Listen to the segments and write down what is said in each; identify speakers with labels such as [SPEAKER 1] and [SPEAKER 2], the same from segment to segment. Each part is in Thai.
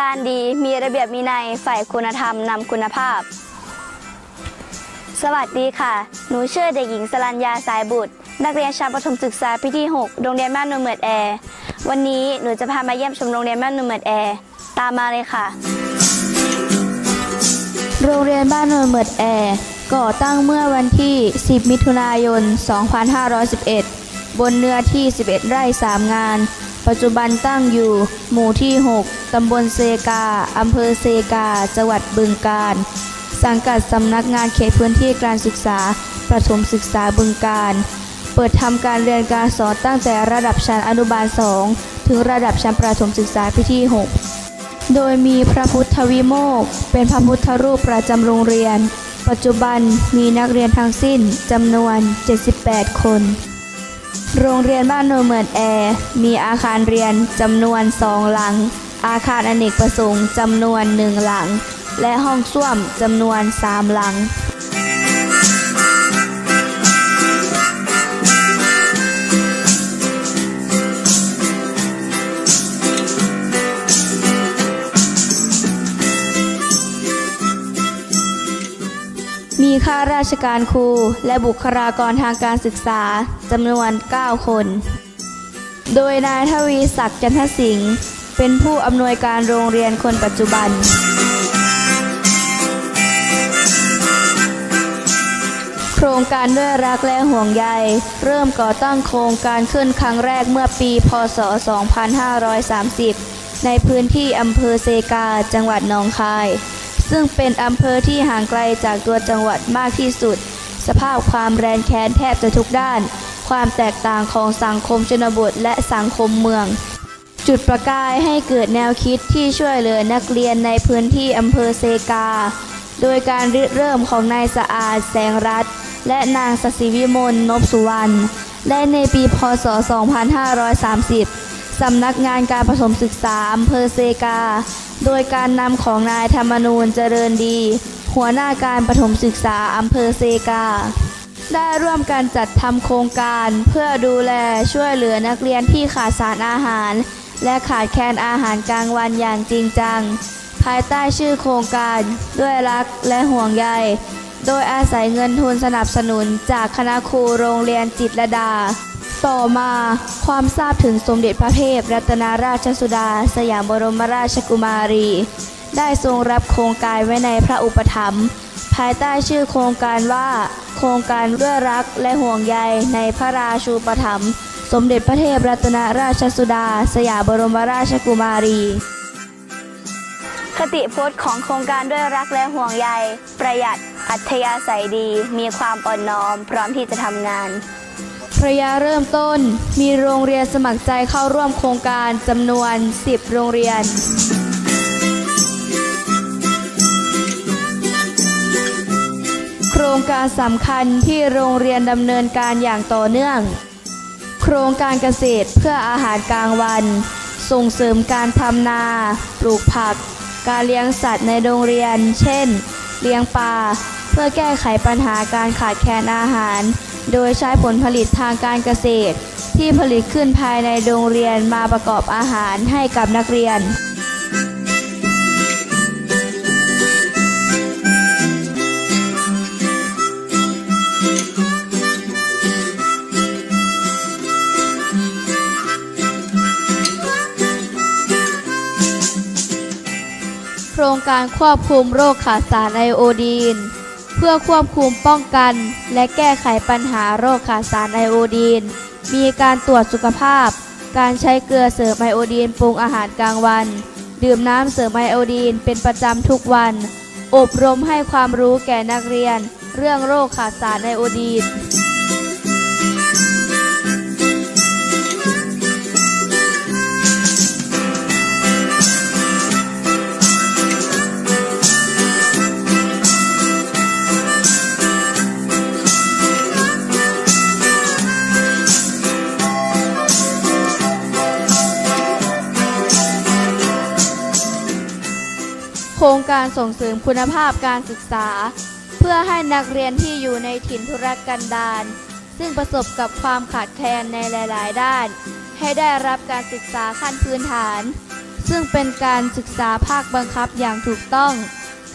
[SPEAKER 1] การดี มีระเบียบมีนัยฝ่ายคุณธรรมนำคุณภาพ สวัสดีค่ะ หนูชื่อเด็กหญิงสรัญญาสายบุตร นักเรียนชั้นประถมศึกษาปีที่ 6 โรงเรียนบ้านนูเหมือดแอร์วันนี้หนูจะพามาเยี่ยมชมโรงเรียนบ้านนูเหมือดแอร์ตามมาเลยค่ะ โรงเรียนบ้านโนนเมือดแอร์ก่อตั้งเมื่อวันที่ 10 มิถุนายน 2511 บนเนื้อที่ 11 ไร่ 3 งาน ปัจจุบันตั้งอยู่ หมู่ที่ 6 ตำบลเซกา อำเภอเซกา จังหวัดบึงกาฬ สังกัดสำนักงานเขตพื้นที่การศึกษา ประถมศึกษาบึงกาฬ เปิดทำการเรียนการสอนตั้งแต่ระดับชั้นอนุบาล 2 ถึงระดับชั้นประถมศึกษาปีที่ 6 โดยมีพระพุทธวิโมก เป็นพระพุทธรูปประจำโรงเรียน ปัจจุบันมีนักเรียนทั้งสิ้นจำนวน 78 คน โรงเรียนบ้านโนเมือนแอร์ มีอาคารเรียนจำนวนสองหลัง อาคารอเนกประสงค์จำนวนหนึ่งหลัง และห้องส้วมจำนวนสามหลัง ราชการครู และบุคลากรทางการศึกษาจำนวน 9 คน โดยนายทวีศักดิ์จันทสิงห์เป็นผู้อำนวยการโรงเรียนคนปัจจุบัน โครงการด้วยรักและห่วงใย เริ่มก่อตั้งโครงการขึ้นครั้งแรกเมื่อปี พศ 2530 ในพื้นที่อำเภอเซกา จังหวัดหนองคาย ซึ่งเป็นอำเภอที่ห่างไกลจากตัวจังหวัดมากที่สุด สภาพความแรนแค้นแทบจะทุกด้าน ความแตกต่างของสังคมชนบทและสังคมเมือง จุดประกายให้เกิดแนวคิดที่ช่วยเหลือนักเรียนในพื้นที่อำเภอเซกา โดยการริเริ่มของนายสะอาดแสงรัตและนางสศิวิมลนพสุวรรณและในปีพศ 2530 สำนักงานการผสมศึกษาอำเภอเซกา โดยการนำของนายธรรมนูญเจริญดี หัวหน้าการประถมศึกษาอำเภอเซกา ได้ร่วมกันจัดทำโครงการเพื่อดูแลช่วยเหลือนักเรียนที่ขาดสารอาหาร และขาดแคลนอาหารกลางวันอย่างจริงจัง ภายใต้ชื่อโครงการด้วยรักและห่วงใย โดยอาศัยเงินทุนสนับสนุนจากคณะครูโรงเรียนจิตรดา ต่อมาความทราบถึงสมเด็จพระเทพรัตนราชสุดา สยามบรมราชกุมารี ได้ทรงรับโครงการไว้ในพระอุปถัมภ์ภายใต้ชื่อโครงการว่า โครงการด้วยรักและห่วงใยในพระราชูปถัมภ์สมเด็จพระเทพรัตนราชสุดา สยามบรมราชกุมารี คติพจน์ของโครงการด้วยรักและห่วงใย ประหยัด อัธยาศัยดี มีความอ่อนน้อม พร้อมที่จะทำงาน ระยะเริ่มต้น มีโรงเรียนสมัครใจเข้าร่วมโครงการจำนวน 10 โรงเรียนโครงการสำคัญที่โรงเรียนดำเนินการอย่างต่อเนื่อง โครงการเกษตรเพื่ออาหารกลางวัน ส่งเสริมการทำนา ปลูกผัก การเลี้ยงสัตว์ในโรงเรียน เช่น เลี้ยงปลา เพื่อแก้ไขปัญหาการขาดแคลนอาหาร โดยใช้ผลผลิตทางการเกษตร ที่ผลิตขึ้นภายในโรงเรียนมาประกอบอาหารให้กับนักเรียน โครงการควบคุมโรคขาดสารไอโอดีน เพื่อควบคุมป้องกัน และแก้ไขปัญหาโรคขาดสารไอโอดีน มีการตรวจสุขภาพ การใช้เกลือเสริมไอโอดีนปรุงอาหารกลางวัน ดื่มน้ำเสริมไอโอดีนเป็นประจำทุกวัน อบรมให้ความรู้แก่นักเรียน เรื่องโรคขาดสารไอโอดีน ส่งเสริมคุณภาพการศึกษา เพื่อให้นักเรียนที่อยู่ในถิ่นทุรกันดารซึ่งประสบกับความขาดแคลนในหลาย ๆ ด้าน ให้ได้รับการศึกษาขั้นพื้นฐาน ซึ่งเป็นการศึกษาภาคบังคับอย่างถูกต้อง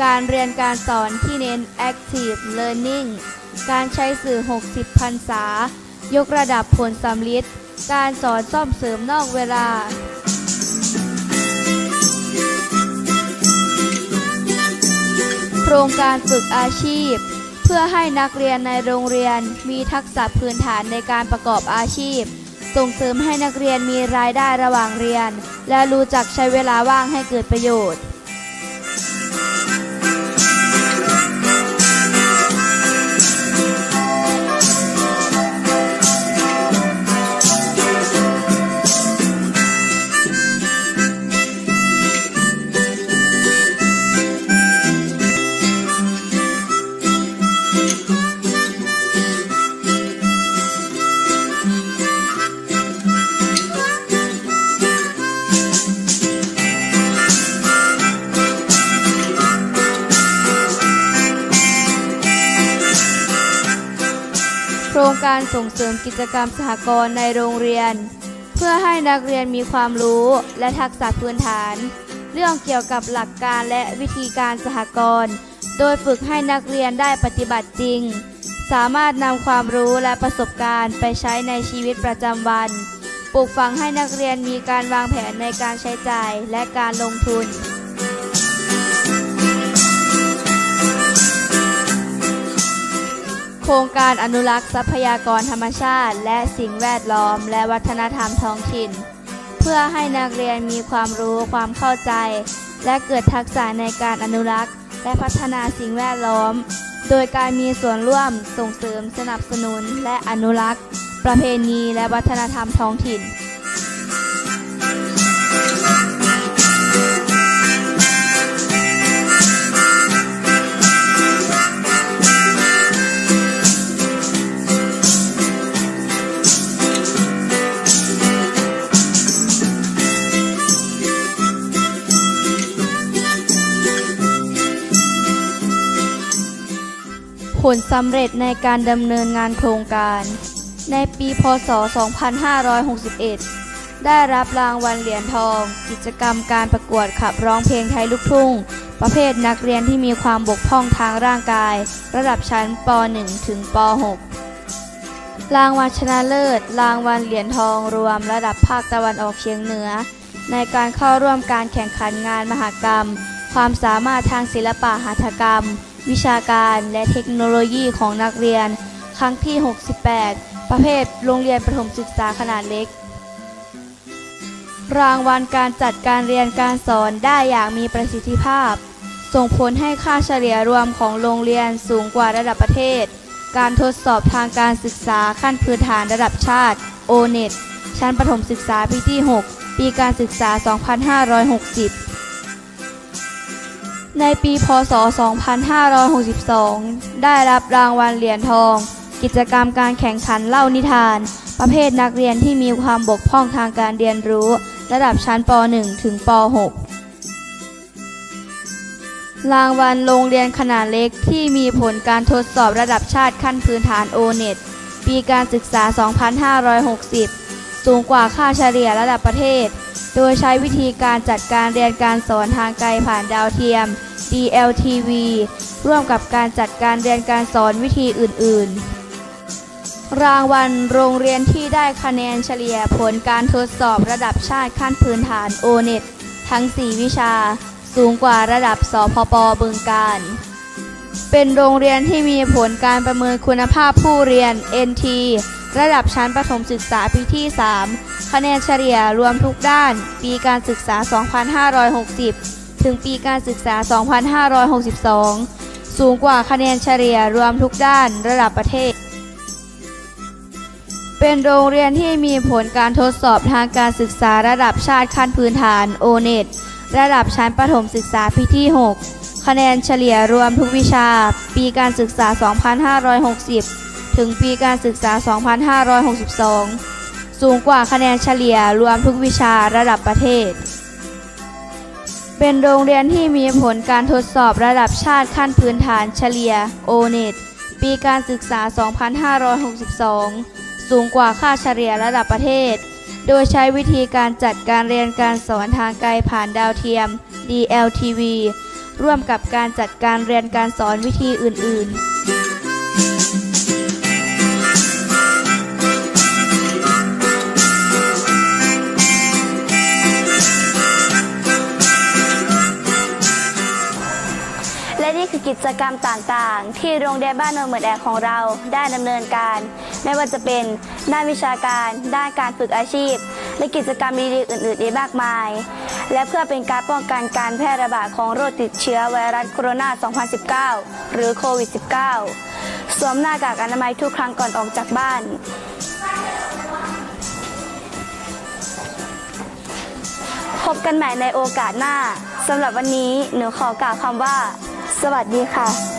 [SPEAKER 1] การเรียนการสอนที่เน้น active learning การใช้สื่อ 60พรรษายกระดับผลสำลิดการสอนซ่อมเสริมนอกเวลา ครงการฝึกอาชีพ เพื่อให้นักเรียนในโรงเรียนมีทักษะพื้นฐานในการประกอบอาชีพ ส่งเสริมให้นักเรียนมีรายได้ระหว่างเรียน และรู้จักใช้เวลาว่างให้เกิดประโยชน์ การส่งเสริมกิจกรรมสหกรณ์ในโรงเรียน เพื่อให้นักเรียนมีความรู้และทักษะพื้นฐาน เรื่องเกี่ยวกับหลักการและวิธีการสหกรณ์โดยฝึกให้นักเรียนได้ปฏิบัติจริง สามารถนำความรู้และประสบการณ์ไปใช้ในชีวิตประจำวัน ปลูกฝังให้นักเรียนมีการวางแผนในการใช้จ่ายและการลงทุน ครงการอนุรักษ์ทรัพยากรธรรมชาติ และสิ่งแวดล้อม และวัฒนธรรมท้องถิ่น เพื่อให้นักเรียนมีความรู้ความเข้าใจ และเกิดทักษะในการอนุรักษ์ และพัฒนาสิ่งแวดล้อม โดยการมีส่วนร่วมส่งเสริมสนับสนุนและอนุรักษ์ ประเพณีและวัฒนธรรมท้องถิ่น ลสำเร็จในการดำเนินงานโครงการ ในปีพศ 2561 ได้รับรางวัลเหรียญทอง กิจกรรมการประกวดขับร้องเพลงไทยลูกทุ่ง ประเภทนักเรียนที่มีความบกพร่องทางร่างกาย ระดับชั้นป .1 ถึงป .6 รางวัลชนะเลิศ รางวัลเหรียญทองรวมระดับภาคตะวันออกเฉียงเหนือ ในการเข้าร่วมการแข่งขันงานมหกรรม ความสามารถทางศิลปะหัตถกรรม วิชาการและเทคโนโลยีของนักเรียน ครั้งที่ 68 ประเภทโรงเรียนประถมศึกษาขนาดเล็ก รางวัลการจัดการเรียนการสอนได้อย่างมีประสิทธิภาพ ส่งผลให้ค่าเฉลี่ยรวมของโรงเรียนสูงกว่าระดับประเทศ การทดสอบทางการศึกษาขั้นพื้นฐานระดับชาติ O-NET ชั้นประถมศึกษาปีที่ 6 ปีการศึกษา 2560 ในปีพศ 2562 ได้รับรางวัลเหรียญทอง กิจกรรมการแข่งขันเล่านิทาน ประเภทนักเรียนที่มีความบกพร่องทางการเรียนรู้ ระดับชั้นป .1 ถึงป .6 รางวัลโรงเรียนขนาดเล็กที่มีผลการทดสอบระดับชาติขั้นพื้นฐาน O-NET ปีการศึกษา 2560 สูงกว่าค่าเฉลี่ยระดับประเทศ โดยใช้วิธีการจัดการเรียนการสอนทางไกลผ่านดาวเทียม DLTV ร่วมกับการจัดการเรียนการสอนวิธีอื่น ๆ รางวัลโรงเรียนที่ได้คะแนนเฉลี่ยผลการทดสอบระดับชาติขั้นพื้นฐาน O-NET ทั้ง 4 วิชา สูงกว่าระดับสพปบึงการ เป็นโรงเรียนที่มีผลการประเมินคุณภาพผู้เรียน NT ระดับชั้นประถมศึกษาปีที่ 3 คะแนนเฉลี่ยรวมทุกด้าน ปีการศึกษา 2560 ถึงปีการศึกษา 2562 สูงกว่าคะแนนเฉลี่ยรวมทุกด้านระดับประเทศ เป็นโรงเรียนที่มีผลการทดสอบทางการศึกษาระดับชาติขั้นพื้นฐาน O-NET ระดับชั้นประถมศึกษาปีที่ 6 คะแนนเฉลี่ยรวมทุกวิชา ปีการศึกษา 2560 ถึงปีการศึกษา 2562 สูงกว่าคะแนนเฉลี่ยรวมทุกวิชาระดับประเทศ เป็นโรงเรียนที่มีผลการทดสอบระดับชาติขั้นพื้นฐานเฉลี่ย O-NET ปีการศึกษา 2562 สูงกว่าค่าเฉลี่ยระดับประเทศ
[SPEAKER 2] โดยใช้วิธีการจัดการเรียนการสอนทางไกลผ่านดาวเทียม DLTV ร่วมกับการจัดการเรียนการสอนวิธีอื่น ๆ
[SPEAKER 1] กิจกรรมต่างๆ ที่โรงเรียนบ้านโนนเหมือนแอร์ของเราได้ดำเนินการ ไม่ว่าจะเป็นด้านวิชาการ ด้านการฝึกอาชีพ และกิจกรรมดีๆอื่นๆอีกมากมาย และเพื่อเป็นการป้องกันการแพร่ระบาดของโรคติดเชื้อไวรัสโคโรนา 2019 หรือโควิด -19 สวมหน้ากากอนามัยทุกครั้งก่อนออกจากบ้านพบกันใหม่ในโอกาสหน้า สำหรับวันนี้หนูขอกล่าวคำว่า สวัสดีค่ะ